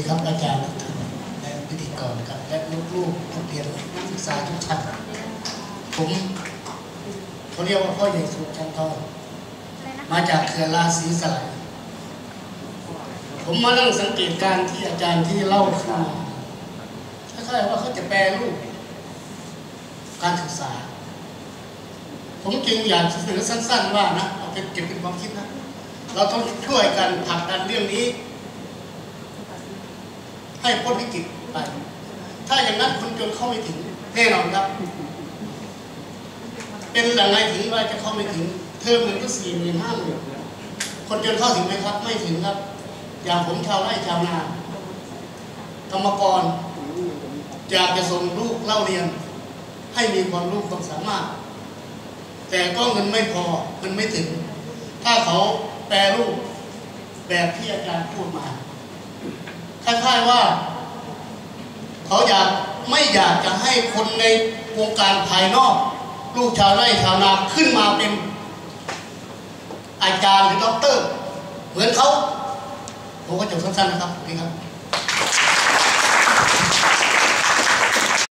ดีครับอาจารย์และพิธีกรครับและลูกๆนักเรียนนักศึกษาทุกท่านผมเขาเรียกว่าพ่อใหญ่สุดจันทองมาจากเขื่อนราศีสลายผมมานั่งสังเกตการที่อาจารย์ที่เล่าขึ้นมาคล้ายๆว่าเขาจะแปลรูปการศึกษา ผมจึงอยากเสนอสั้น ๆ ว่านะเอาเป็นเก็บเป็นความคิดนะ เราต้องช่วยกันผลักดันเรื่องนี้ ให้พ้นวิกฤตไป ถ้าอย่างนั้นคนจนเข้าไม่ถึงแน่นอนครับ เป็นอย่างไรถึงว่าจะเข้าไม่ถึง เทอมหนึ่งก็สี่หมื่นห้าหมื่นคนจนเข้าถึงไหมครับ ไม่ถึงครับ อย่างผมชาวไร่ชาวนากรรมกรอยากจะส่งลูกเล่าเรียน ให้มีความรู้ความสามารถ แต่ก็เงินไม่พอมันไม่ถึง ถ้าเขาแปรรูปแบบที่อาจารย์พูดมา คล้ายๆว่า เขาอยากไม่อยากจะให้คนในวงการภายนอก ลูกชาวไร่ชาวนาขึ้นมาเป็นอาจารย์หรือด็อกเตอร์ เหมือนเขาผมก็จบสั้นๆนะครับนี่ครับ